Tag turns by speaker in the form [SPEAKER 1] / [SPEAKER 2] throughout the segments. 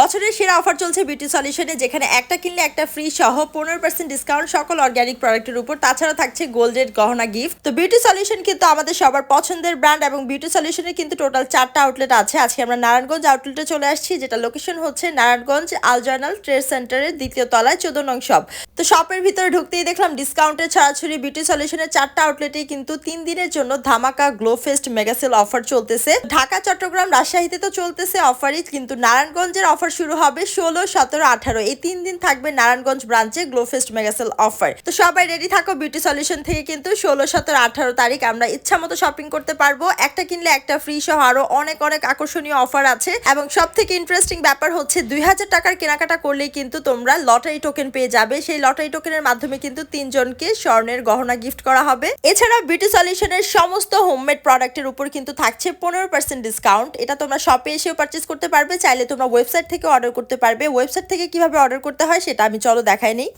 [SPEAKER 1] বছরের সেরা অফার চলছে বিউটি সলিউশনে, যেখানে একটা কিনলে একটা ফ্রি সহ পনেরো পার্সেন্ট ডিসকাউন্ট সকল অর্গ্যানিক প্রোডাক্টের উপর। তাছাড়া থাকছে গোল্ডের গহনা গিফট তো বিউটি সলিউশন কিন্তু আমাদের সবার পছন্দের ব্র্যান্ড এবং বিউটি সলিউশনের কিন্তু টোটাল চারটা আউটলেট আছে। আজকে আমরা নারায়ণগঞ্জ আউটলেটে চলে আসছি, যেটা লোকেশন হচ্ছে নারায়ণগঞ্জ আলজার্নাল ট্রেড সেন্টারের দ্বিতীয় তলায় চোদ্দ নং শপ তো শপের ভিতরে ঢুকতেই দেখলাম ডিসকাউন্টের ছড়াছড়ি, বিউটি সলিউশনের চারটা আউটলেটেই কিন্তু তিন দিনের জন্য ধামাকা গ্লো ফেস্ট মেগাসেল অফার চলতেছে। ঢাকা, চট্টগ্রাম, রাজশাহীতে তো চলতেছে অফারই কিন্তু নারায়ণগঞ্জের অফার শুরু হবে ষোলো, সতেরো, আঠারো। এই তিন দিন থাকবে নারায়ণগঞ্জ ব্রাঞ্চে গ্লো ফেস্ট মেগাসেল অফার। তো সবাই রেডি থাকো, বিউটি সলিউশন থেকে কিন্তু ষোলো, সতেরো, আঠারো তারিখ আমরা ইচ্ছা মতো শপিং করতে পারব। একটা কিনলে একটা ফ্রি সহ আরও অনেক অনেক আকর্ষণীয় অফার আছে। এবং সব থেকে ইন্টারেস্টিং ব্যাপার হচ্ছে দুই হাজার টাকার কেনাকাটা করলেই কিন্তু তোমরা লটারি টোকেন পেয়ে যাবে। সেই লটারি টোকেনের মাধ্যমে কিন্তু তিনজনকে স্বর্ণের গহনা গিফট করা হবে। এছাড়া বিউটি সলিউশনের সমস্ত হোমমেড প্রোডাক্টের উপর কিন্তু থাকছে পনেরো পার্সেন্ট ডিসকাউন্ট এটা তোমরা শপে এসেও পারচেস করতে পারবে। চাইলে তোমরা ওয়েবসাইট থেকে অর্ডার করতে পারবে। ওয়েবসাইট থেকে কীভাবে অর্ডার করতে হয় সেটা আমি চলো দেখাই নেই।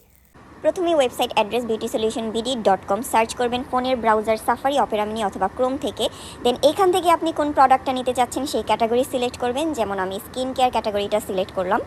[SPEAKER 2] প্রথমে website address beauty solution BD dot com search করবেন, ফোনের ব্রাউজার সাফারি অপেরামিনি অথবা ক্রোম থেকে। দেন এখান থেকে আপনি কোন প্রোডাক্টটা নিতে চাচ্ছেন সেই ক্যাটাগরি সিলেক্ট করবেন। যেমন আমি স্কিন কেয়ার ক্যাটাগরিটা সিলেক্ট করলাম।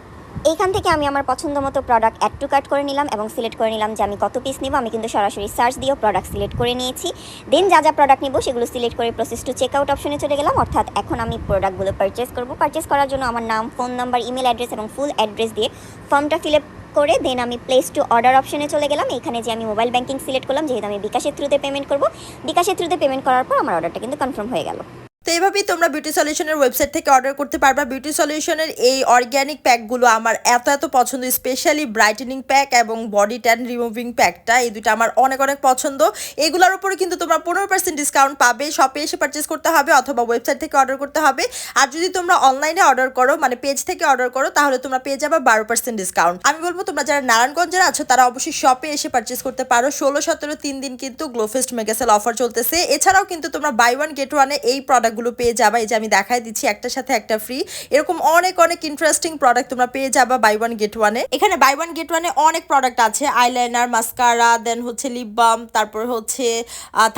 [SPEAKER 2] এইখান থেকে আমি আমার পছন্দ মতো প্রোডাক্ট অ্যাড টু কার্ট করে নিলাম এবং সিলেক্ট করে নিলাম যে আমি কত পিস নিব। আমি কিন্তু সরাসরি সার্চ দিয়েও প্রোডাক্ট সিলেক্ট করে নিয়েছি। দেন যা যা প্রোডাক্ট নিব সেগুলো সিলেক্ট করে প্রসেস টু চেক আউট অপশনে চলে গেলাম। অর্থাৎ এখন আমি প্রোডাক্টগুলো পারচেস করব। পারচেস করার জন্য আমার নাম ফোন নাম্বার ইমেল অ্যাড্রেস এবং ফুল অ্যাড্রেস দিয়ে ফর্মটা ফিল করে দেন আমি প্লেস টু অর্ডার অপশনে চলে গেলাম। এখানে যে আমি মোবাইল ব্যাঙ্কিং সিলেক্ট করলাম, যেহেতু আমি বিকাশের থ্রুতে পেমেন্ট করব, বিকাশের থ্রুতে পেমেন্ট করার পর আমার অর্ডারটা কিন্তু কনফার্ম হয়ে গেল।
[SPEAKER 1] তো এইভাবেই তোমরা বিউটি সলিউশনের ওয়েবসাইট থেকে অর্ডার করতে পারবা। বিউটি সলিউশনের এই অর্গ্যানিক প্যাকগুলো আমার এত এত পছন্দ স্পেশালি ব্রাইটেনিং প্যাক এবং বডি ট্যান রিমুভিং প্যাকটা এই দুটো আমার অনেক অনেক পছন্দ। এগুলোর উপরে কিন্তু তোমরা পনেরো পার্সেন্ট ডিসকাউন্ট পাবে। শপে এসে পারচেস করতে হবে অথবা ওয়েবসাইট থেকে অর্ডার করতে হবে। আর যদি তোমরা অনলাইনে অর্ডার করো মানে পেজ থেকে অর্ডার করো, তাহলে তোমরা পেয়ে যাবে বারো পার্সেন্ট ডিসকাউন্ট আমি বলব, তোমরা যারা নারায়ণগঞ্জের আছো, তারা অবশ্যই শপে এসে পারচেস করতে পারো। ষোলো সতেরো তিন দিন কিন্তু গ্লোফেস্ট মেগাসেল অফার চলতেছে। এছাড়াও কিন্তু তোমরা বাই ওয়ান গেট ওয়ানে এই প্রোডাক্টগুলো পেয়ে যাবা। এই যে আমি দেখাই দিচ্ছি, একটার সাথে একটা ফ্রি এরকম অনেক অনেক ইন্টারেস্টিং প্রোডাক্ট তোমরা পেয়ে যাবা বাই ওয়ান গেট ওয়ানে এখানে বাই ওয়ান গেট ওয়ানে অনেক প্রোডাক্ট আছে। আইলাইনার মাস্কারা দেন হচ্ছে লিপ বাম তারপর হচ্ছে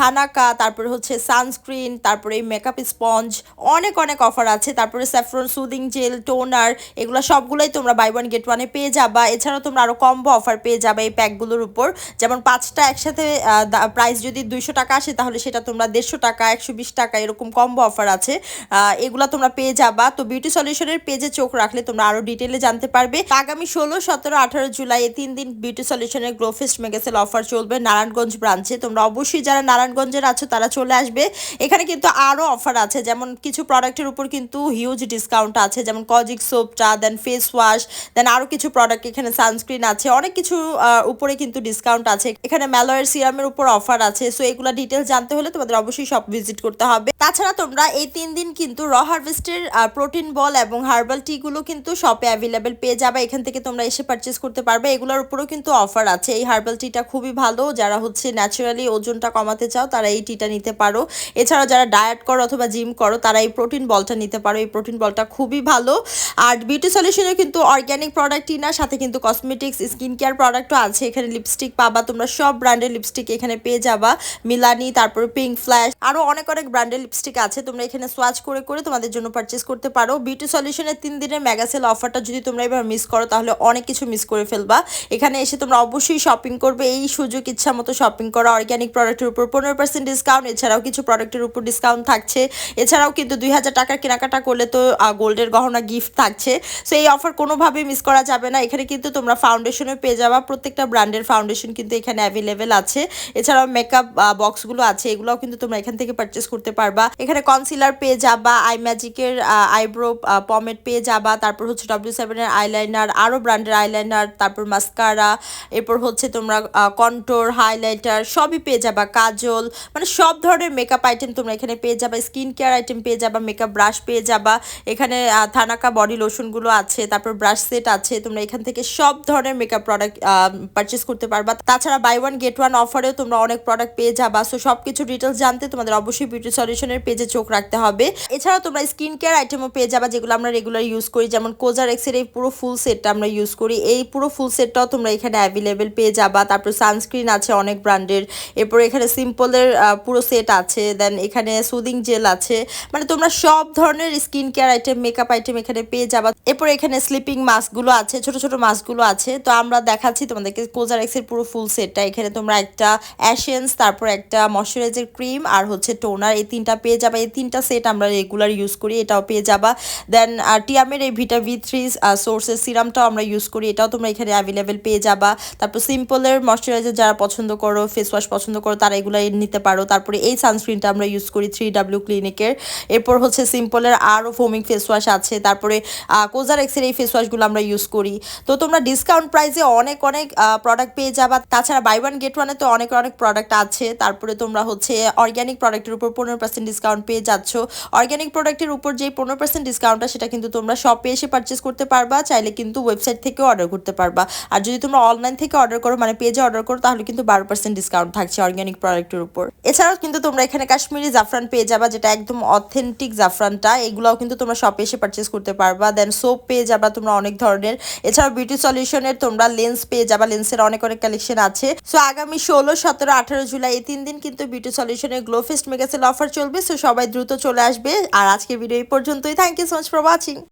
[SPEAKER 1] থানাকা তারপরে হচ্ছে সানস্ক্রিন তারপরে মেকআপ স্পঞ্জ অনেক অনেক অফার আছে। তারপরে স্যাফরন সুদিং জেল টোনার এগুলো সবগুলোই তোমরা বাই ওয়ান গেট ওয়ানে পেয়ে যাবা। এছাড়াও তোমরা আরও কম্বো অফার পেয়ে যাবে এই প্যাকগুলোর উপর। যেমন পাঁচটা একসাথে প্রাইস যদি দুইশো টাকা আসে, তাহলে সেটা তোমরা দেড়শো টাকা, একশো বিশ টাকা এরকম কম্বো অফার আছে। এগুলা তোমরা পেয়ে যাবা। তো বিউটি সলিউশনের পেজে চোখ রাখলে তোমরা আরও ডিটেলে জানতে পারবে। আগামী ষোলো, সতেরো, আঠারো জুলাই এই তিন দিন বিউটি সলিউশনের গ্লোফেস্ট মেগাসেল অফার চলবে নারায়ণগঞ্জ ব্রাঞ্চে। তোমরা অবশ্যই যারা নারায়ণগঞ্জের আছো তারা চলে আসবে। এখানে কিন্তু আরও অফার আছে। যেমন কিছু প্রোডাক্টের উপর কিন্তু হিউজ ডিসকাউন্ট আছে। যেমন কজিক সোপটা দেন ফেস ওয়াশ দেন আরও কিছু প্রোডাক্ট এখানে সানস্ক্রিন আছে। অনেক কিছু উপরে কিন্তু ডিসকাউন্ট আছে। এখানে ম্যালয়ের সিরামের উপর অফার আছে। সো এগুলা ডিটেলস জানতে হলে তোমাদের অবশ্যই সব ভিজিট করতে হবে। তাছাড়া তোমরা এই তিন দিন কিন্তু র হারভেস্টের প্রোটিন বল এবং হার্বাল টিগুলো কিন্তু শপে অ্যাভেলেবেল পেয়ে যাবে। এখান থেকে তোমরা এসে পারচেস করতে পারবে। এগুলোর উপরেও কিন্তু অফার আছে। এই হার্বাল টিটা খুবই ভালো। যারা হচ্ছে ন্যাচারালি ওজনটা কমাতে চাও, তারা এই টিটা নিতে পারো। এছাড়াও যারা ডায়েট করো অথবা জিম করো, তারা এই প্রোটিন বলটা নিতে পারো। এই প্রোটিন বলটা খুবই ভালো। আর বিউটি সলিউশনের কিন্তু অর্গ্যানিক প্রোডাক্টই না সাথে কিন্তু কসমেটিক্স স্কিন কেয়ার প্রোডাক্টও আছে। এখানে লিপস্টিক পাবা। তোমরা সব ব্র্যান্ডের লিপস্টিক এখানে পেয়ে যাবা। মিলানি তারপর পিঙ্ক ফ্ল্যাশ আরও অনেক অনেক ব্র্যান্ডের লিপস্টিক আছে। তোমরা এখানে সোয়াচ করে করে তোমাদের জন্য পারচেস করতে পারো। বিউটি সলিউশনের তিন দিনের ম্যাগাসেল অফারটা যদি তোমরা এবার মিস করো, তাহলে অনেক কিছু মিস করে ফেলবা। এখানে এসে তোমরা অবশ্যই শপিং করবে। এই সুযোগ ইচ্ছা মতো শপিং করা। অর্গ্যানিক প্রোডাক্টের উপর পনেরো পার্সেন্ট ডিসকাউন্ট এছাড়াও কিছু প্রোডাক্টের উপর ডিসকাউন্ট থাকছে। এছাড়াও কিন্তু দুই হাজার টাকার কেনাকাটা করলে তো গোল্ডের গহনা গিফট থাকছে। সো এই অফার কোনোভাবেই মিস করা যাবে না। এখানে কিন্তু তোমরা ফাউন্ডেশনে পেয়ে যাবা। প্রত্যেকটা ব্র্যান্ডের ফাউন্ডেশন কিন্তু এখানে অ্যাভেলেবেল আছে। এছাড়াও মেকআপ বক্সগুলো আছে। এগুলোও কিন্তু তোমরা এখান থেকে পারচেস করতে পারবা। এখানে কনসিলার পেয়ে যাবা আই ম্যাজিকের আইব্রো পমেট পেয়ে যাবা, তারপর হচ্ছে ডব্লিউ সেভেনের আইলাইনার আরও ব্র্যান্ডের আইলাইনার তারপর মাস্কারা এরপর হচ্ছে তোমরা কন্টোর হাইলাইটার সবই পেয়ে যাবা, কাজল মানে সব ধরনের মেকআপ আইটেম তোমরা এখানে পেয়ে যাবা স্কিন কেয়ার আইটেম পেয়ে যাবা মেকআপ ব্রাশ পেয়ে যাবা, এখানে থানাকা বডি লোশনগুলো আছে, তারপর ব্রাশ সেট আছে, তোমরা এখান থেকে সব ধরনের মেকআপ প্রোডাক্ট পারচেস করতে পারবা, তাছাড়া বাই ওয়ান গেট ওয়ান অফারেও তোমরা অনেক প্রোডাক্ট পেয়ে যাবা সো সব কিছু ডিটেলস জানতে তোমাদের অবশ্যই বিউটি সলিউশনের পেজে চোখ স্টক রাখতে হবে। এছাড়াও তোমরা স্কিন কেয়ার আইটেমও পেয়ে যাবা যেগুলো আমরা রেগুলার ইউজ করি, যেমন কোজার এক্সের এই পুরো ফুল সেটটা আমরা ইউজ করি। এই পুরো ফুল সেটটাও তোমরা এখানে অ্যাভেলেবেল পেয়ে যাবা। তারপর সানস্ক্রিন আছে অনেক ব্র্যান্ডের এরপর এখানে সিম্পলের পুরো সেট আছে। দেন এখানে সুদিং জেল আছে। মানে তোমরা সব ধরনের skin care item makeup item এখানে পেয়ে যাবা। এরপর এখানে স্লিপিং মাস্কগুলো আছে, ছোট ছোট মাস্কগুলো আছে। তো আমরা দেখাচ্ছি তোমাদেরকে কোজার এক্সের পুরো ফুল সেটটা এখানে তোমরা একটা অ্যাশেন্স তারপর একটা ময়শ্চারাইজার ক্রিম আর হচ্ছে টোনার এই তিনটা পেয়ে যাবা। এই তিনটা সেট আমরা রেগুলার ইউজ করি, এটাও পেয়ে যাবা। দেন টিয়ামের এই ভিটা ভি থ্রি সোর্সের সিরামটাও আমরা ইউজ করি, এটাও তোমরা এখানে অ্যাভেলেবেল পেয়ে যাবা। তারপর সিম্পলের ময়শ্চারাইজার যারা পছন্দ করো ফেস ওয়াশ পছন্দ করো, তারা এগুলো নিতে পারো। তারপরে এই সানস্ক্রিনটা আমরা ইউজ করি থ্রি ডাব্লিউ ক্লিনিকের এরপর হচ্ছে সিম্পলের আরও ফোমিং ফেস ওয়াশ আছে। তারপরে কোজার এক্সের এই ফেস ওয়াশগুলো আমরা ইউজ করি। তো তোমরা ডিসকাউন্ট প্রাইসে অনেক অনেক প্রোডাক্ট পেয়ে যাবা। তাছাড়া বাই ওয়ান গেট ওয়ানে তো অনেক অনেক প্রোডাক্ট আছে। তারপরে তোমরা হচ্ছে অর্গ্যানিক প্রোডাক্টের উপর পনেরো পার্সেন্ট ডিসকাউন্ট পেয়ে যাচ্ছ। অর্গ্যানিক প্রোডাক্টের উপর যে পনেরো পার্সেন্ট ডিসকাউন্টটা সেটা কিন্তু তোমরা শপে এসে পারচেস করতে পারবা। চাইলে কিন্তু ওয়েবসাইট থেকে অর্ডার করতে পারবা। আর যদি তোমরা অনলাইন থেকে অর্ডার করো মানে পেজে অর্ডার করো, তাহলে কিন্তু বারো পার্সেন্ট ডিসকাউন্ট থাকছে অর্গ্যানিক প্রোডাক্টের উপর। এছাড়াও কিন্তু তোমরা এখানে কাশ্মীরি জাফরান পেয়ে যাবা, যেটা একদম অথেন্টিক জাফরানটা। এগুলোও কিন্তু তোমরা শপে এসে পারচেস করতে পারবা। দেন সোপ পেয়ে যাবা তোমরা অনেক ধরনের। এছাড়াও বিউটি সলিউশনের তোমরা লেন্স পেয়ে যাবা। লেন্সের অনেক অনেক কালেকশন আছে। সো আগামী ষোলো, সতেরো, আঠারো জুলাই এই তিন দিন কিন্তু beauty সলিউশনের glow fest mega sale offer চলবে। সো সবাই দ্রুত চলে আসবে। আর আজকে ভিডিও এই পর্যন্তই। Thank you so much for watching